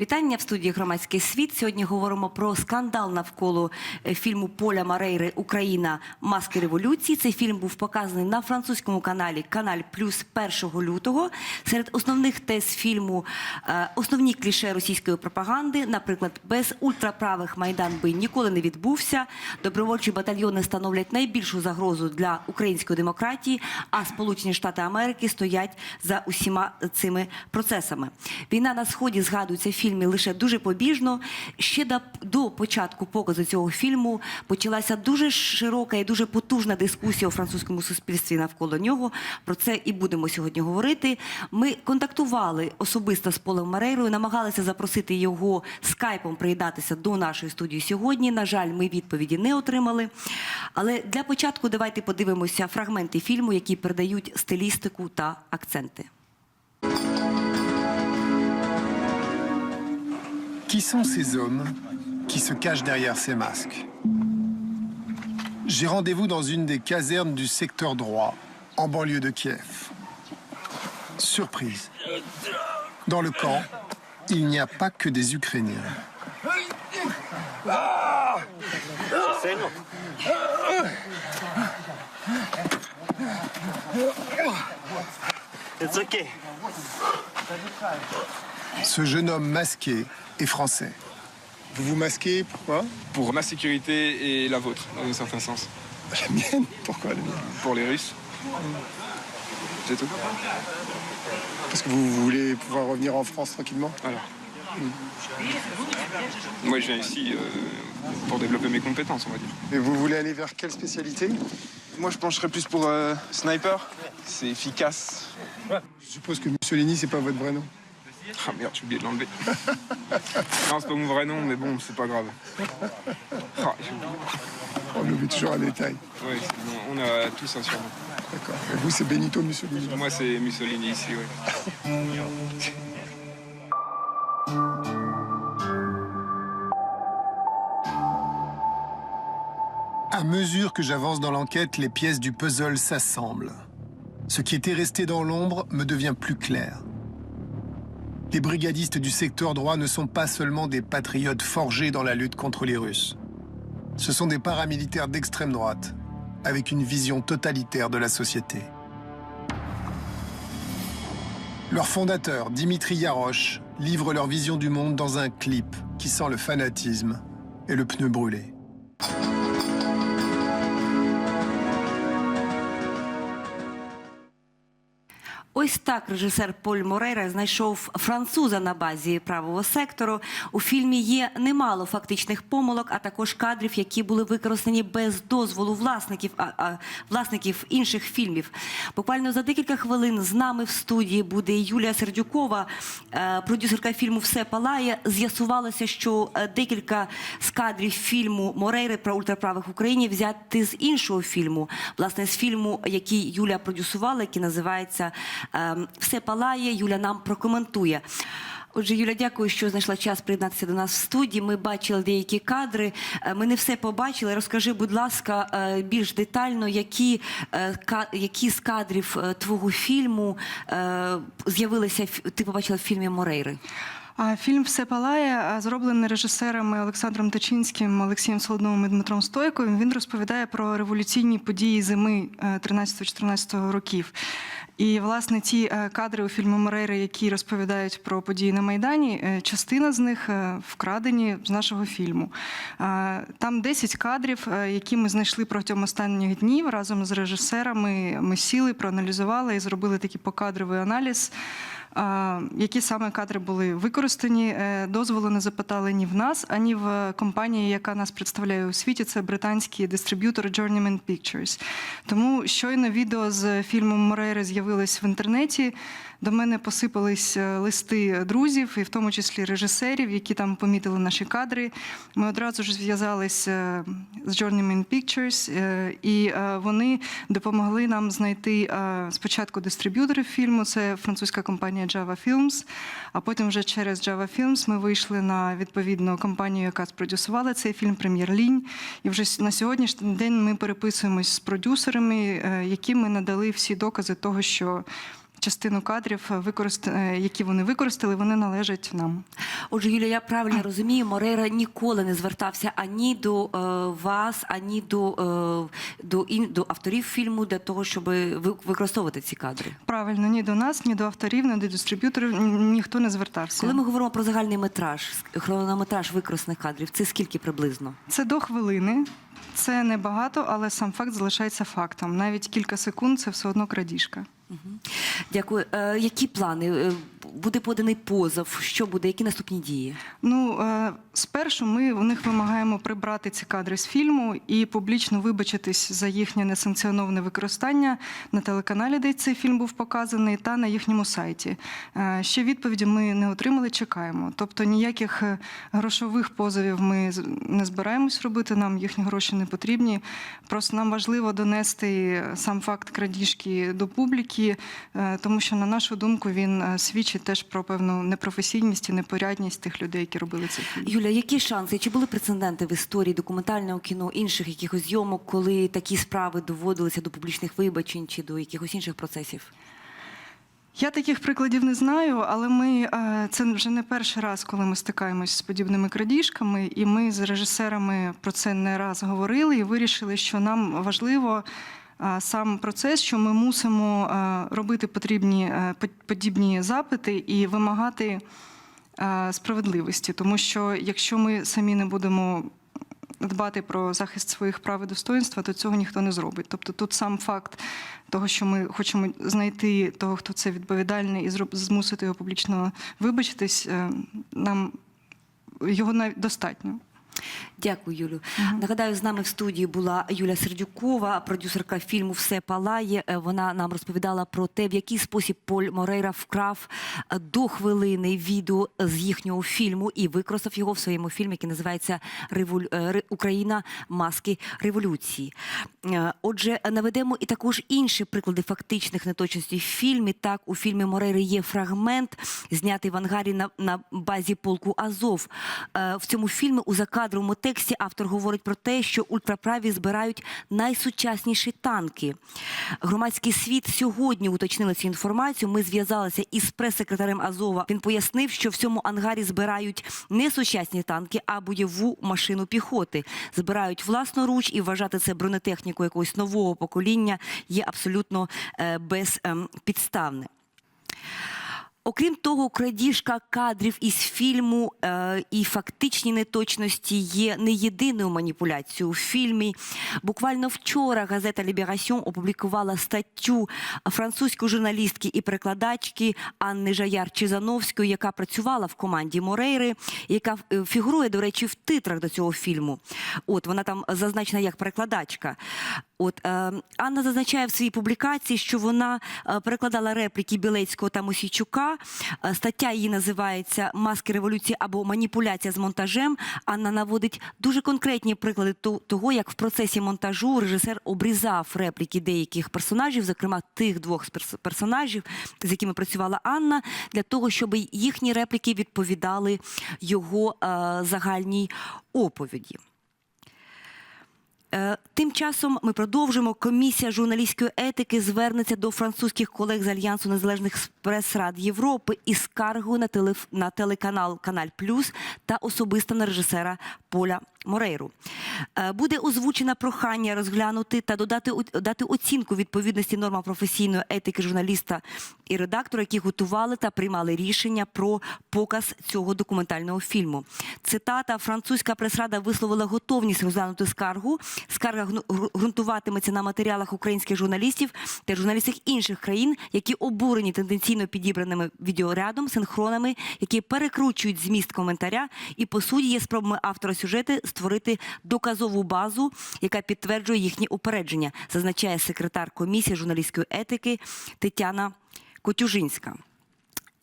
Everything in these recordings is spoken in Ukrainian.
Вітання в студії Громадський світ. Сьогодні говоримо про скандал навколо е, фільму Поля Марейри Україна Маски революції. Цей фільм був показаний на французькому каналі Каналь Плюс 1 лютого. Серед основних тез фільму е, основні кліше російської пропаганди, наприклад, без ультраправих майдан би ніколи не відбувся. Добровольчі батальйони становлять найбільшу загрозу для української демократії. А Сполучені Штати Америки стоять за усіма цими процесами. Війна на сході згадується в фільмі лише дуже побіжно. Ще до, початку показу цього фільму почалася дуже широка і дуже потужна дискусія у французькому суспільстві навколо нього. Про це і будемо сьогодні говорити. Ми контактували особисто з Полем Марейрою, намагалися запросити його скайпом приєднатися до нашої студії сьогодні. На жаль, ми відповіді не отримали. Але для початку давайте подивимося фрагменти фільму, які передають стилістику та акценти. Qui sont ces hommes qui se cachent derrière ces masques J'ai rendez-vous dans une des casernes du secteur droit, en banlieue de Kiev. Surprise. Dans le camp, il n'y a pas que des Ukrainiens. It's okay. Ce jeune homme masqué est français. Vous vous masquez, pourquoi? Pour ma sécurité et la vôtre, dans un certain sens. La mienne? Pourquoi la mienne? Pour les Russes. C'est tout. Parce que vous voulez pouvoir revenir en France tranquillement? Voilà. Moi, je viens ici euh, pour développer mes compétences, on va dire. Et vous voulez aller vers quelle spécialité? Moi, je pencherais plus pour euh, sniper. C'est efficace. Je suppose que Mussolini, c'est pas votre vrai nom. Ah merde, j'ai oublié de l'enlever. non, c'est pas mon vrai nom, mais bon, c'est pas grave. Ah. On oublie toujours un détail. Bon, on a tous un surnom. D'accord. Et vous, c'est Benito Mussolini. Moi, c'est Mussolini ici, oui. À mesure que j'avance dans l'enquête, les pièces du puzzle s'assemblent. Ce qui était resté dans l'ombre me devient plus clair. Les brigadistes du secteur droit ne sont pas seulement des patriotes forgés dans la lutte contre les Russes. Ce sont des paramilitaires d'extrême droite, avec une vision totalitaire de la société. Leur fondateur, Dimitri Yaroche, livre leur vision du monde dans un clip qui sent le fanatisme et le pneu brûlé. Ось так режисер Поль Морейра знайшов француза на базі правого сектору. У фільмі є немало фактичних помилок, а також кадрів, які були використані без дозволу власників, а, а, власників інших фільмів. Буквально за декілька хвилин з нами в студії буде Юлія Сердюкова, е, продюсерка фільму Все палає. З'ясувалося, що е, декілька з кадрів фільму Морейри про ультраправих Україні взяти з іншого фільму, власне, з фільму, який Юля продюсувала, який називається е, Все палає. Юля нам прокоментує. Отже, Юля, дякую, що знайшла час приєднатися до нас в студії. Ми бачили деякі кадри. Е, Ми не все побачили. Розкажи, будь ласка, е, більш детально, які, е, які з кадрів твого фільму з'явилися ти побачила в фільмі Морейри? А, Фільм Все палає зроблений режисерами Олександром Тачинським, Олексієм Солодновим і Дмитром Стойковим. Він розповідає про революційні події зими е, 13-14 років. І власне ті е, кадри у фільму Морейри, які розповідають про події на Майдані, е, частина з них е, вкрадені з нашого фільму. Там 10 кадрів, які ми знайшли протягом останніх днів разом з режисерами. Ми сіли, проаналізували і зробили такий покадровий аналіз. Які саме кадри були використані? Е, Дозволу не запитали ні в нас, ані в компанії, яка нас представляє у світі. Це британський дистриб'ютор Journeyman Pictures. Тому щойно відео з фільмом Морейри з'явилось в інтернеті. До мене посипались е, листи друзів, і в тому числі режисерів, які там помітили наші кадри. Ми одразу ж зв'язалися з Journeyman Pictures, е, і е, вони допомогли нам знайти е, спочатку дистриб'юторів фільму. Це французька компанія Java Films, а потім вже через Java Films ми вийшли на відповідну компанію, яка спродюсувала цей фільм Прем'єр Лінь. І вже на сьогоднішній день ми переписуємось з продюсерами, е, які ми надали всі докази того, що частину кадрів, е, е, які вони використали, вони належать нам. Отже, Юлія, я правильно розумію, Морейра ніколи не звертався ані до е, вас, ані до, е, до, ін, до авторів фільму для того, щоб ви- використовувати ці кадри. Правильно, ні до нас, ні до авторів, ні до дистриб'юторів ніхто не звертався. Коли ми говоримо про загальний метраж, хронометраж використаних кадрів, це скільки приблизно? Це до хвилини. Це небагато, але сам факт залишається фактом. Навіть кілька секунд це все одно крадіжка. Дякую. Е, які плани? Е, буде поданий позов? Що буде? Які наступні дії? Ну, е, спершу ми у них вимагаємо прибрати ці кадри з фільму і публічно вибачитись за їхнє несанкціоноване використання на телеканалі, де цей фільм був показаний, та на їхньому сайті. Ще відповіді ми не отримали, чекаємо. Тобто ніяких грошових позовів ми не збираємось робити. Нам їхні гроші не потрібні. Просто нам важливо донести сам факт крадіжки до публіки, е, тому що, на нашу думку, він е, свідчить теж про певну непрофесійність і непорядність тих людей, які робили цей фільм. Юля, які шанси? Чи були прецеденти в історії документального кіно, інших якихось зйомок, коли такі справи доводилися до публічних вибачень чи до якихось інших процесів? Я таких прикладів не знаю, але ми е, це вже не перший раз, коли ми стикаємось з подібними крадіжками, і ми з режисерами про це не раз говорили і вирішили, що нам важливо. Сам процес, що ми мусимо е, робити потрібні е, подібні запити і вимагати е, справедливості, тому що якщо ми самі не будемо дбати про захист своїх прав і достоинства, то цього ніхто не зробить. Тобто тут сам факт того, що ми хочемо знайти того, хто це відповідальний, і змусити його публічно вибачитись, нам його достатньо. Дякую, Юлю. Нагадаю, з нами в студії була Юля Сердюкова, продюсерка фільму Все палає. Е, Вона нам розповідала про те, в який спосіб Поль Морейра вкрав е, до хвилини відео з їхнього фільму і використав його в своєму фільмі, який називається «Револю... е, Україна маски революції. Отже, наведемо і також інші приклади фактичних неточностей в фільмі. Так, у фільмі Морейри є фрагмент, знятий в ангарі на, на базі полку Азов. В цьому фільмі у закадровому тексті автор говорить про те, що ультраправі збирають найсучасніші танки. Громадський світ сьогодні уточнили цю інформацію. Ми зв'язалися із прес-секретарем Азова. Він пояснив, що в цьому ангарі збирають не сучасні танки, а бойову машину піхоти. Збирають власноруч і вважати це бронетехніку якогось нового покоління є абсолютно е, безпідставне. Окрім того, крадіжка кадрів із фільму е, і фактичні неточності є не єдиною маніпуляцією у фільмі. Буквально вчора газета Ліберасьон опублікувала статтю французької журналістки і перекладачки Анни Жаяр Чизановської, яка працювала в команді Морейри, яка е, фігурує, до речі, в титрах до цього фільму. От вона там зазначена як перекладачка. От е, Анна зазначає в своїй публікації, що вона е, перекладала репліки Білецького та Мосійчука. Е, стаття її називається Маски революції або маніпуляція з монтажем. Анна наводить дуже конкретні приклади того, як в процесі монтажу режисер обрізав репліки деяких персонажів, зокрема тих двох персонажів, з якими працювала Анна, для того, щоб їхні репліки відповідали його загальній оповіді. Е, Тим часом ми продовжимо. Комісія журналістської етики звернеться до французьких колег з Альянсу незалежних прес-рад Європи із скаргою на телеканал Каналь Плюс та особисто на режисера Поля Морейру. Е, Буде озвучено прохання розглянути та додати дати оцінку відповідності нормам професійної етики журналіста і редактора, які готували та приймали рішення про показ цього документального фільму. Цитата: французька прес-рада висловила готовність розглянути скаргу. Скарга ґрунтуватиметься на матеріалах українських журналістів та журналістів інших країн, які обурені тенденційно підібраними відеорядом, синхронами, які перекручують зміст коментаря, і по суті є спробами автора сюжети створити доказову базу, яка підтверджує їхні упередження, зазначає секретар комісії журналістської етики Тетяна Котюжинська.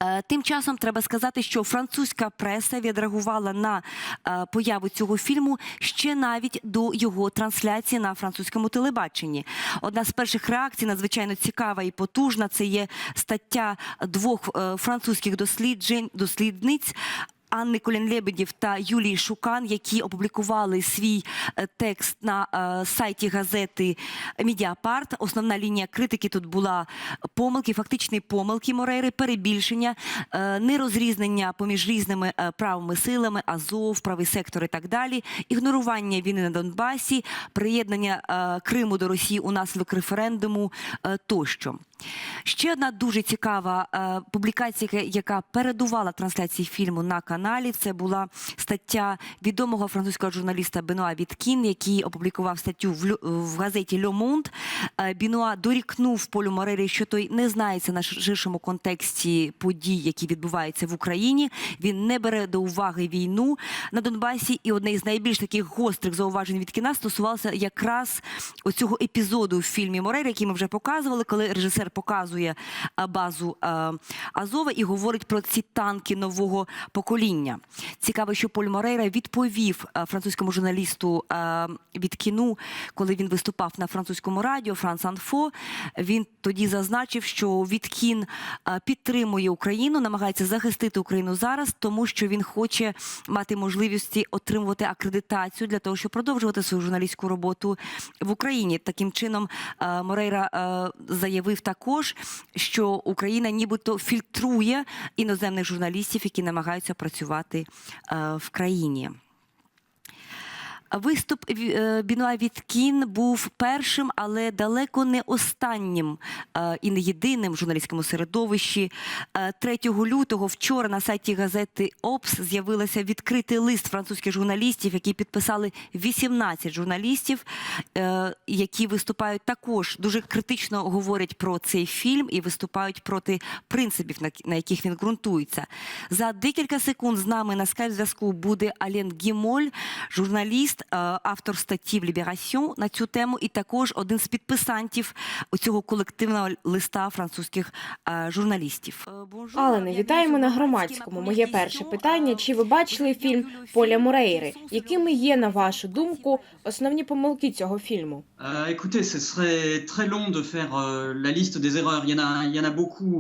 Е, Тим часом треба сказати, що французька преса відреагувала на е, появу цього фільму ще навіть до його трансляції на французькому телебаченні. Одна з перших реакцій надзвичайно цікава і потужна. Це є стаття двох е, французьких досліджень дослідниць. Анни Колін-Лебедєв та Юлії Шукан, які опублікували свій е, текст на е, сайті газети Медіапарт. Основна лінія критики тут була помилки, фактичні помилки Морейри, перебільшення, е, нерозрізнення поміж різними е, правими силами, Азов, правий сектор і так далі, ігнорування війни на Донбасі, приєднання е, Криму до Росії унаслідок референдуму е, тощо. Ще одна дуже цікава е, публікація, яка- передувала трансляції фільму на каналі. Це була стаття відомого французького журналіста Бенуа Віткін, який опублікував статтю в, Лю- в газеті Monde. Е, Бенуа дорікнув Полю Морері, що той не знається на ширшому контексті подій, які відбуваються в Україні. Він не бере до уваги війну на Донбасі. І одне із найбільш таких гострих зауважень Віткіна стосувалося якраз оцього епізоду в фільмі Морері, який ми вже показували, коли режисер показує базу Азова і говорить про ці танки нового покоління. Цікаво, що Поль Морейра відповів французькому журналісту від кіну, коли він виступав на французькому радіо Франс Анфо. Він тоді зазначив, що Віткін підтримує Україну, намагається захистити Україну зараз, тому що він хоче мати можливості отримувати акредитацію для того, щоб продовжувати свою журналістську роботу в Україні. Таким чином, е, Морейра е, заявив також, що Україна нібито фільтрує іноземних журналістів, які намагаються працювати е, в країні. Виступ е, Бінуа Віткін був першим, але далеко не останнім е, і не єдиним в журналістському середовищі. Е, 3 лютого вчора на сайті газети Опс з'явився відкритий лист французьких журналістів, які підписали 18 журналістів, е, які виступають також дуже критично говорять про цей фільм і виступають проти принципів, на яких він ґрунтується. За декілька секунд з нами на скайп зв'язку буде Ален Гімоль, журналіст, е, автор статті в Ліберасьон на цю тему, і також один з підписантів цього колективного листа французьких е, журналістів. Е, Алене, вітаємо на громадському. Моє перше питання: чи ви бачили фільм Поля Морейри? Якими є, на вашу думку, основні помилки цього фільму? Euh, écoutez, ce serait très long de faire la liste des erreurs. Il y en a, il y en a beaucoup.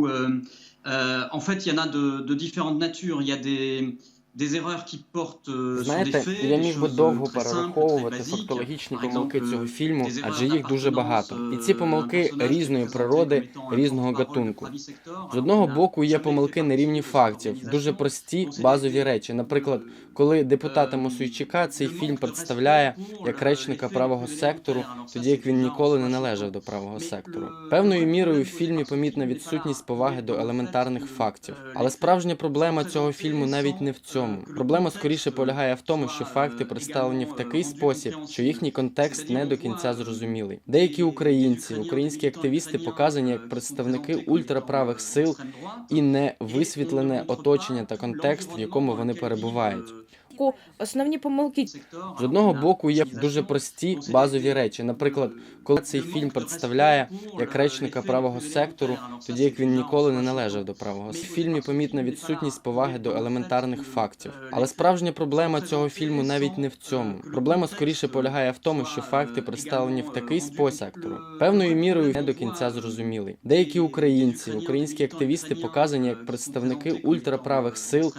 en fait, il y en a de, de différentes natures. Il y a des, des erreurs qui portent euh, sur des Знаєте, faits, я міг би довго très перераховувати фактологічні помилки цього фільму, адже їх дуже багато. І ці помилки euh, d'un personnage різної природи, різного гатунку. З одного боку, є помилки на рівні фактів, дуже прості базові речі. Наприклад, euh, коли депутата Мосійчука цей фільм представляє як речника euh, правого сектору, тоді як він ніколи не належав до правого сектору. Певною мірою в фільмі помітна відсутність поваги до елементарних фактів. Але справжня проблема цього фільму навіть не в цьому. Euh, Проблема скоріше полягає в тому, що факти представлені в такий спосіб, що їхній контекст не до кінця зрозумілий. Деякі українці, українські активісти показані як представники ультраправих сил і не висвітлене оточення та контекст, в якому вони перебувають. Vivent, Основні помилки. З одного боку, є дуже прості базові речі. Наприклад, коли цей фільм представляє як речника правого сектору, тоді як він ніколи не належав до правого. В фільмі помітна відсутність поваги до елементарних фактів. Але справжня проблема цього фільму навіть не в цьому. Проблема скоріше полягає в тому, що факти представлені в такий спосіб, певною мірою не до кінця зрозумілий. Деякі українці, українські активісти показані як представники ультраправих сил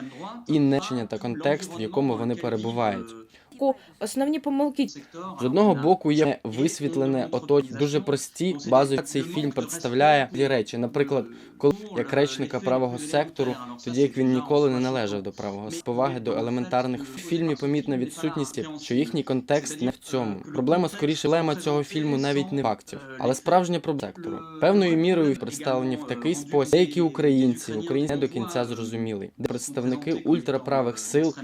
і нечення та контекст, в якому вони перебувають. Ку- основні помилки З одного боку, є висвітлене оточення, дуже прості базові. Цей фільм представляє дві речі. Наприклад, коли як речника правого сектору, тоді як він ніколи не належав до правого сектору. поваги до елементарних в фільмі помітна відсутність, що їхній контекст не в цьому. Проблема скоріше проблема цього фільму навіть не фактів, але справжня проблема сектору. Певною мірою представлені в такий спосіб. Деякі українці, українці не до кінця зрозумілий, де представники ультраправих сил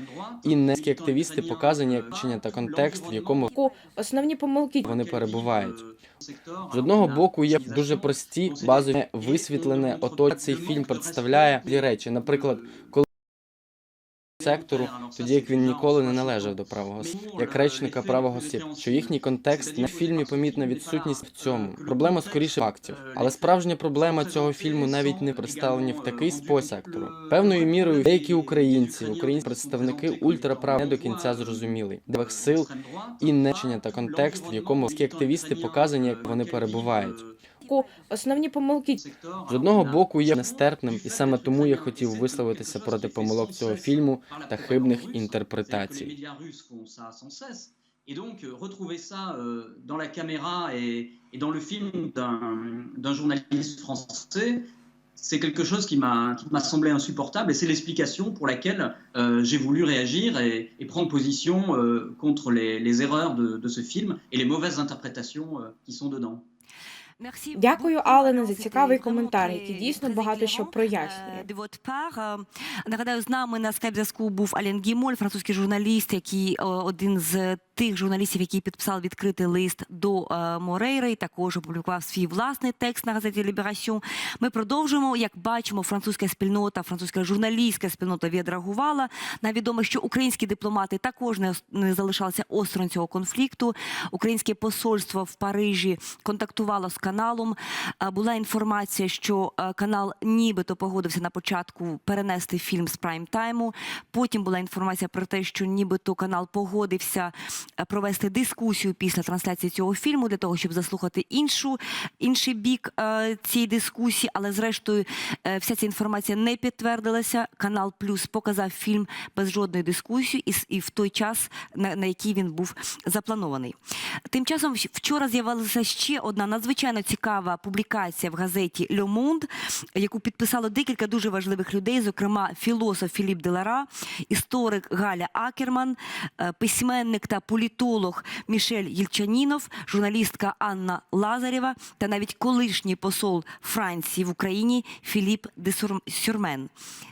і нецькі активісти показані як вчення та контекст, в якому основні помилки вони перебувають. З одного боку, є дуже прості базові висвітлене ото Цей фільм представляє дві речі. Наприклад, коли сектору, тоді як він ніколи не належав до правого сектору, як речника правого сектору, що їхній контекст в фільмі помітна відсутність в цьому. Проблема скоріше фактів. Але справжня проблема цього фільму навіть не представлені в такий спосіб. Певною мірою деякі українці, українські представники ультраправ не до кінця зрозумілий, девих сил і нечення та контекст, в якому активісти показані, як вони перебувають. думку, основні помилки З одного боку, я нестерпним, і саме тому я хотів висловитися проти помилок цього фільму та хибних інтерпретацій. Et donc, euh, retrouver ça euh, dans la caméra et, et dans le film d'un d'un journaliste français, c'est quelque chose qui m'a qui m'a semblé insupportable et c'est l'explication pour laquelle euh, j'ai voulu réagir et, et prendre position euh, contre les, les erreurs de, de ce film et les mauvaises interprétations euh, qui sont dedans. Дякую, Алена, за цікавий коментар, який дійсно багато що прояснює. Нагадаю, з нами на скайп-зв'язку був Ален Гімоль, французький журналіст, який один з тих журналістів, який підписав відкритий лист до е, Морейри, також опублікував свій власний текст на газеті Ліберасьон. Ми продовжуємо. Як бачимо, французька спільнота, французька журналістська спільнота відреагувала. Нам відомо, що українські дипломати також не, залишалися осторонь цього конфлікту. Українське посольство в Парижі контактувало з каналом. Е, Була інформація, що е, канал нібито погодився на початку перенести фільм з прайм-тайму. Потім була інформація про те, що нібито канал погодився провести дискусію після трансляції цього фільму для того, щоб заслухати іншу інший бік е, цієї дискусії. Але зрештою е, вся ця інформація не підтвердилася. Канал Плюс показав фільм без жодної дискусії, і, в той час, на, на який він був запланований. Тим часом вчора з'явилася ще одна надзвичайно цікава публікація в газеті Le Monde, яку підписало декілька дуже важливих людей, зокрема філософ Філіп Делара, історик Галя Акерман, е, письменник та політолог Мішель Єльчанінов, журналістка Анна Лазарєва та навіть колишній посол Франції в Україні Філіп де Сюрмен.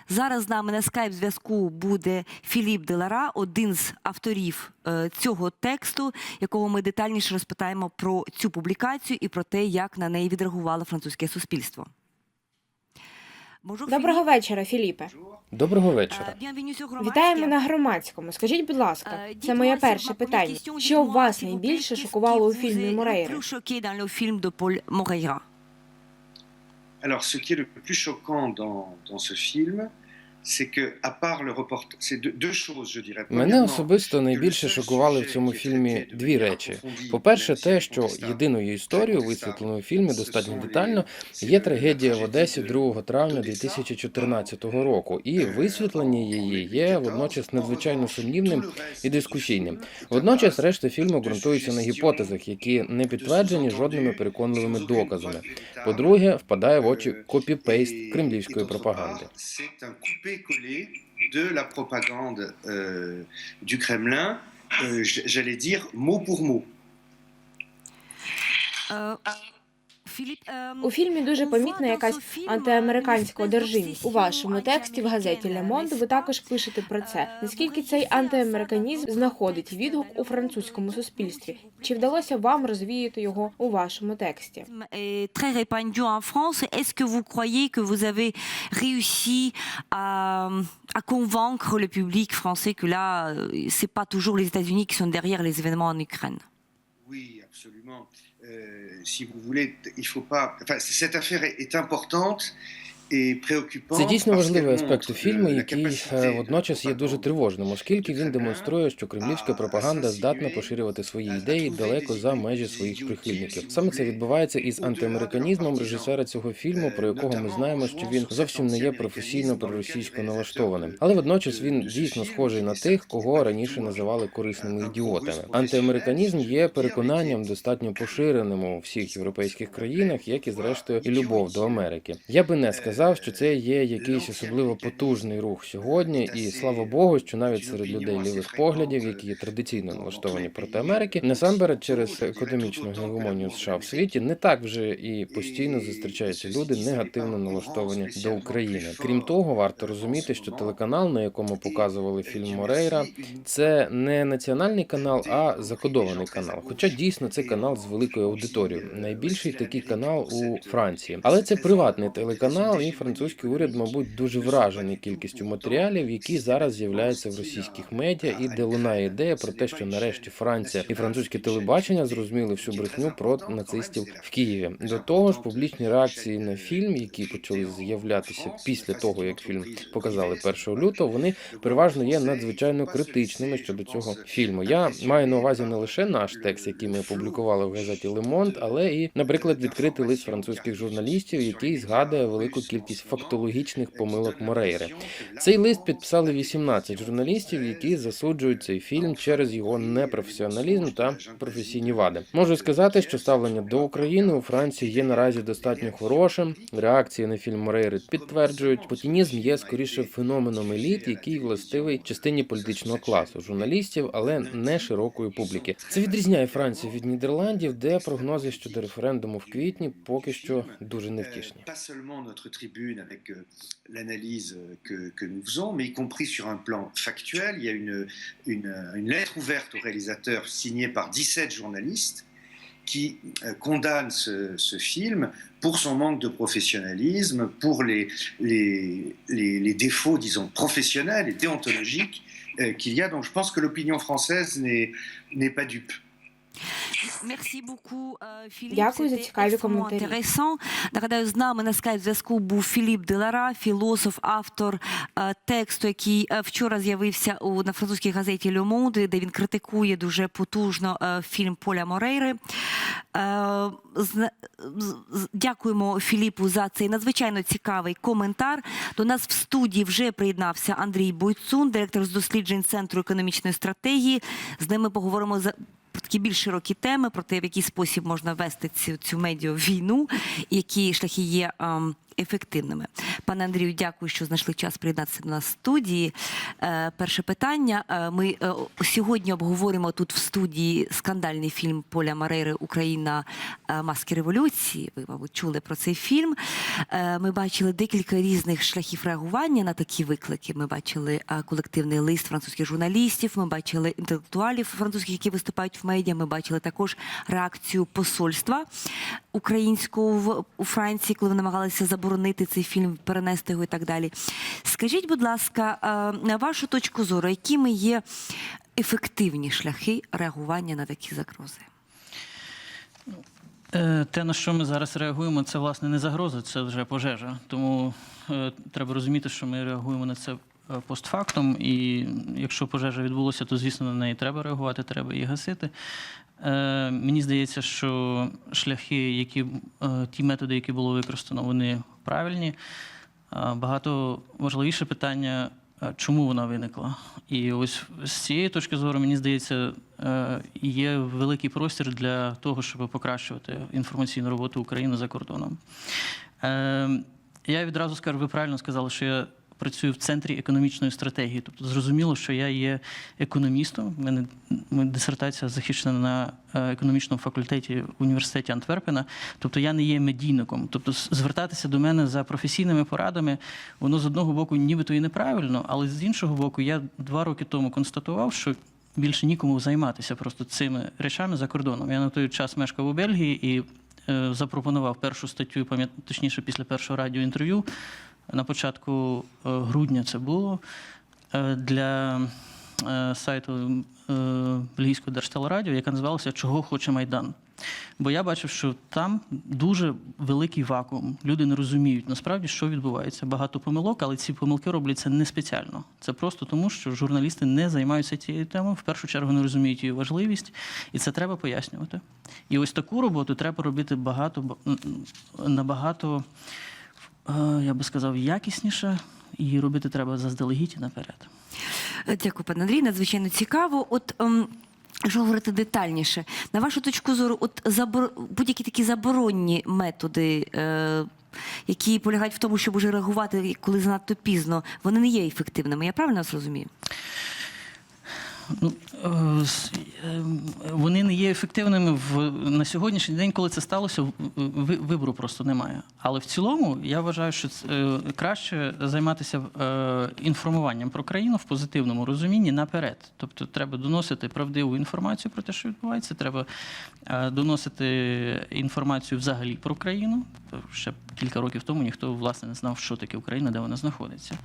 Зараз з нами на скайп зв'язку буде Філіп Делара, один з авторів е, цього тексту, якого ми детальніше розпитаємо про цю публікацію і про те, як на неї відреагувало французьке суспільство. Доброго вечора, Філіпе. Доброго Е, вечора. Вітаємо на громадському. Скажіть, будь ласка, Е, це моє перше питання. Що вас найбільше шокувало у фільмі Moreira Alors, ce qui est le plus choquant dans, dans ce film, Мене особисто найбільше шокували в цьому фільмі дві речі. По-перше, те, що єдиною історією, висвітленою у фільмі достатньо детально, є трагедія в Одесі 2 травня 2014 року, і висвітлення її є водночас надзвичайно сумнівним і дискусійним. Водночас решта фільму ґрунтується на гіпотезах, які не підтверджені жодними переконливими доказами. По-друге, впадає в очі копі-пейст кремлівської пропаганди. copier-coller de la propagande euh, du Kremlin, euh, j'allais dire mot pour mot. Euh, У фільмі дуже помітна якась антиамериканська одержимість. У вашому тексті в газеті Le Monde ви також пишете про це. Наскільки цей антиамериканізм знаходить відгук у французькому суспільстві? Чи вдалося вам розвіяти його у вашому тексті? très répandu en France. Est-ce que vous croyez que vous avez réussi à, à convaincre le public français que là, euh, c'est pas toujours les États-Unis qui sont derrière les événements en Ukraine Oui, absolument. Euh, si vous voulez, il faut pas. Enfin, cette affaire est, est importante. Це дійсно важливий аспект у фільму, euh, який е, водночас є дуже тривожним, оскільки він демонструє, що кремлівська пропаганда здатна поширювати свої ідеї далеко за межі своїх прихильників. Саме це відбувається із антиамериканізмом режисера цього фільму, Е, про якого ми знаємо, що він зовсім не є професійно проросійсько налаштованим. Але водночас він дійсно схожий на тих, кого раніше називали корисними ідіотами. Антиамериканізм є переконанням достатньо поширеним у всіх європейських країнах, як і зрештою і любов до Америки. Я би не сказав, що це є якийсь особливо потужний рух сьогодні, і слава Богу, що навіть серед людей лівих поглядів, які традиційно налаштовані проти Америки, насамперед через економічну гегемонію США в світі, не так вже і постійно зустрічаються люди негативно налаштовані до України. Крім того, варто розуміти, що телеканал, на якому показували фільм Морейра, це не національний канал, а закодований канал. Хоча дійсно це канал з великою аудиторією, найбільший такий канал у Франції. Але це приватний телеканал, і і французький уряд, мабуть, дуже вражений кількістю матеріалів, які зараз з'являються в російських медіа, і де лунає ідея про те, що нарешті Франція і французьке телебачення зрозуміли всю брехню про нацистів в Києві. До того ж, публічні реакції на фільм, які почали з'являтися після того, як фільм показали 1 лютого, вони переважно є надзвичайно критичними щодо цього фільму. Я маю на увазі не лише наш текст, який ми опублікували в газеті Лемонт, але і, наприклад, відкритий лист французьких журналістів, який згадує велику кількість фактологічних помилок Морейри. Цей лист підписали 18 журналістів, які засуджують цей фільм через його непрофесіоналізм та професійні вади. Можу сказати, що ставлення до України у Франції є наразі достатньо хорошим. Реакції на фільм Морейри підтверджують, путінізм є скоріше феноменом еліт, який властивий частині політичного класу журналістів, але не широкої публіки. Це відрізняє Францію від Нідерландів, де прогнози щодо референдуму в квітні поки що дуже невтішні. Tribune avec euh, l'analyse euh, que, nous faisons, mais y compris sur un plan factuel. Il y a une, lettre ouverte au réalisateur signée par 17 journalistes qui euh, condamnent ce, film pour son manque de professionnalisme, pour les, les, défauts, disons, professionnels et déontologiques qu'il y a. Donc je pense que l'opinion française n'est pas dupe. Дякую за цікаві коментарі. Нагадаю, з нами на скайп зв'язку був Філіп Делара, філософ, автор е, тексту, який е, вчора з'явився у на французькій газеті Le Monde, де він критикує дуже потужно е, фільм Поля Морейри. Дякуємо Філіпу за цей надзвичайно цікавий коментар. До нас в студії вже приєднався Андрій Бойцун, директор з досліджень Центру економічної стратегії. З ними поговоримо за такі більш широкі теми, про те, в який спосіб можна вести цю, цю медіа війну, які шляхи є ем, ефективними. Пане Андрію, дякую, що знайшли час приєднатися до нас в студії. Е, перше питання. Е, ми е, сьогодні обговоримо тут в студії скандальний фільм Поля Марейри Україна е, Маски революції. Ви, мабуть, чули про цей фільм. Е, ми бачили декілька різних шляхів реагування на такі виклики. Ми бачили е, колективний лист французьких журналістів. Ми бачили інтелектуалів французьких, які виступають в медіа. Ми бачили також реакцію посольства українського в у Франції, коли вони намагалися заборонити цей фільм, перенести його і так далі. Скажіть, будь ласка, е, на вашу точку зору, якими є ефективні шляхи реагування на такі загрози? Е, Те, на що ми зараз реагуємо, це власне не загроза, це вже пожежа. Тому е, треба розуміти, що ми реагуємо на це постфактум. І якщо пожежа відбулася, то звісно на неї треба реагувати, треба її гасити. Е, мені здається, що шляхи, які е, ті методи, які було використано, вони правильні. Багато важливіше питання, чому вона виникла. І ось з цієї точки зору, мені здається, е, є великий простір для того, щоб покращувати інформаційну роботу України за кордоном. Е, Я відразу скажу, ви правильно сказали, що я працюю в центрі економічної стратегії. Тобто зрозуміло, що я є економістом. У мене дисертація захищена на е, економічному факультеті університеті Антверпена. Тобто я не є медійником. Тобто звертатися до мене за професійними порадами, воно з одного боку нібито і неправильно, але з іншого боку, я два роки тому констатував, що більше нікому займатися просто цими речами за кордоном. Я на той час мешкав у Бельгії і е, запропонував першу статтю, точніше, після першого радіоінтерв'ю. На початку е, грудня це було е, для е, сайту Бельгійського держтелерадіо, яка називалася Чого хоче Майдан. Бо я бачив, що там дуже великий вакуум. Люди не розуміють насправді, що відбувається. Багато помилок, але ці помилки робляться не спеціально. Це просто тому, що журналісти не займаються цією темою. В першу чергу не розуміють її важливість, і це треба пояснювати. І ось таку роботу треба робити багато набагато, я би сказав, якісніше. І робити треба заздалегідь наперед. Е, Дякую, пане Андрій. Надзвичайно цікаво. От ем, якщо говорити детальніше, на вашу точку зору, от забор... будь-які такі заборонні методи. Е... Які полягають в тому, щоб уже реагувати, коли занадто пізно, вони не є ефективними. Я правильно вас розумію? Ну, е, е, вони не є ефективними в на сьогоднішній день, коли це сталося, ви- вибору просто немає. Але в цілому я вважаю, що е, краще займатися інформуванням про країну в позитивному розумінні наперед. Тобто треба доносити правдиву інформацію про те, що відбувається. Треба доносити інформацію взагалі про країну. Ще кілька років тому ніхто власне не знав, що таке Україна, де вона знаходиться.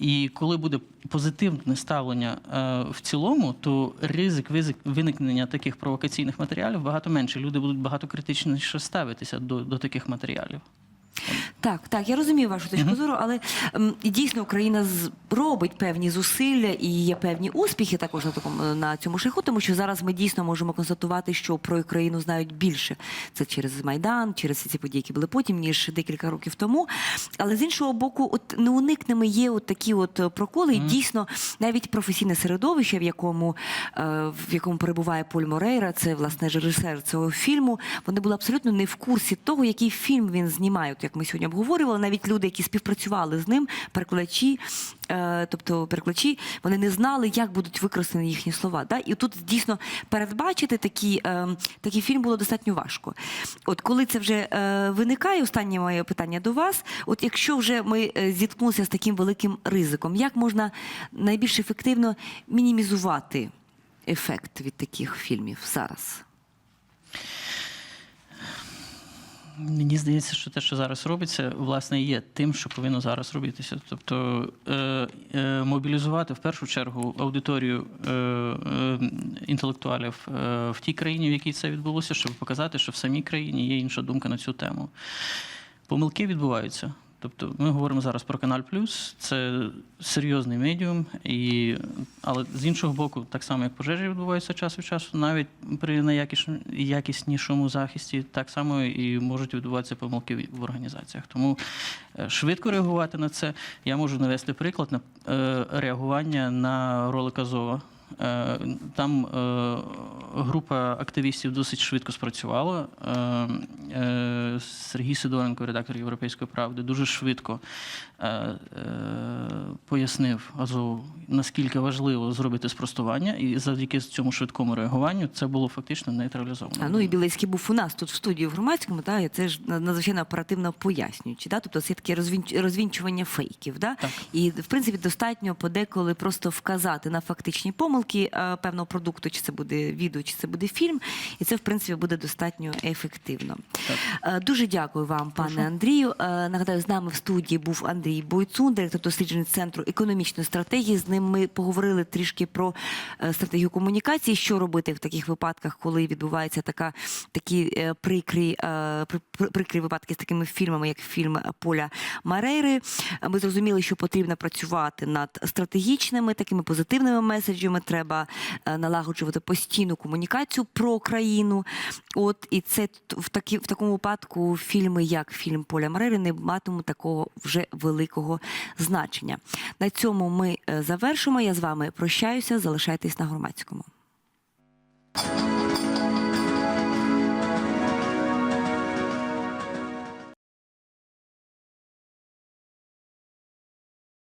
І коли буде позитивне ставлення е, в цілому, то ризик виникнення таких провокаційних матеріалів багато менше. Люди будуть багато критичніше ставитися до, до таких матеріалів. Так, так, я розумію вашу точку Мгм. зору, але і дійсно Україна робить певні зусилля і є певні успіхи також на такому на цьому шляху, тому що зараз ми дійсно можемо констатувати, що про Україну знають більше. Це через Майдан, через ці події, які були потім, ніж декілька років тому. Але з іншого боку, от неуникними є от такі от е, проколи, і дійсно навіть професійне середовище, в якому е, в якому перебуває Поль Морейра, це власне режисер цього фільму. Вони були абсолютно не в курсі того, який фільм він знімає. От як ми сьогодні обговорювали, навіть люди, які співпрацювали з ним, перекладачі, е, тобто перекладачі, вони не знали, як будуть використані їхні слова. Да? І тут дійсно передбачити такі, е, такий фільм було достатньо важко. От коли це вже е, виникає, останнє моє питання до вас. От якщо вже ми зіткнулися з таким великим ризиком, як можна найбільш ефективно мінімізувати ефект від таких фільмів зараз? Мені здається, що те, що зараз робиться, власне, є тим, що повинно зараз робитися. Тобто е, е, мобілізувати в першу чергу аудиторію е, е, інтелектуалів е, в тій країні, в якій це відбулося, щоб показати, що в самій країні є інша думка на цю тему. Помилки відбуваються. Тобто ми говоримо зараз про Канал Плюс, це серйозний медіум, і, але з іншого боку, так само як пожежі відбуваються час від часу, навіть при найякіш- якіснішому захисті, так само і можуть відбуватися помилки в- організаціях. Тому е, швидко реагувати на це. Я можу навести приклад на е, реагування на ролик Азова. Е, Там е, група активістів досить швидко спрацювала. Е, Сергій Сидоренко, редактор Європейської правди, дуже швидко пояснив Азову, наскільки важливо зробити спростування, і завдяки цьому швидкому реагуванню це було фактично нейтралізовано. А, ну і Білецький був у нас тут в студії в громадському, та, і це ж надзвичайно оперативно пояснюючи. Да? Тобто це таке розвінчування фейків. Да? Так. І в принципі достатньо подеколи просто вказати на фактичні помилки е, певного продукту, чи це буде відео, чи це буде фільм, і це в принципі буде достатньо ефективно. Е, Дуже дякую вам, пане Андрію. Е, Нагадаю, з нами в студії був Андрій Бойцун, директор досліджень центру економічної стратегії. З ним ми поговорили трішки про е, стратегію комунікації, що робити в таких випадках, коли відбувається така такі е, прикрі, е, при- при- прикрі випадки з такими фільмами, як фільм Поля Марейри. Ми зрозуміли, що потрібно працювати над стратегічними такими позитивними меседжами. Треба налагоджувати постійну комунікацію про країну. От і це в такі в такому випадку фільми, як фільм Поля Марери, не матимуть такого вже великого значення. На цьому ми е, завершимо. Я з вами прощаюся. Залишайтесь на громадському.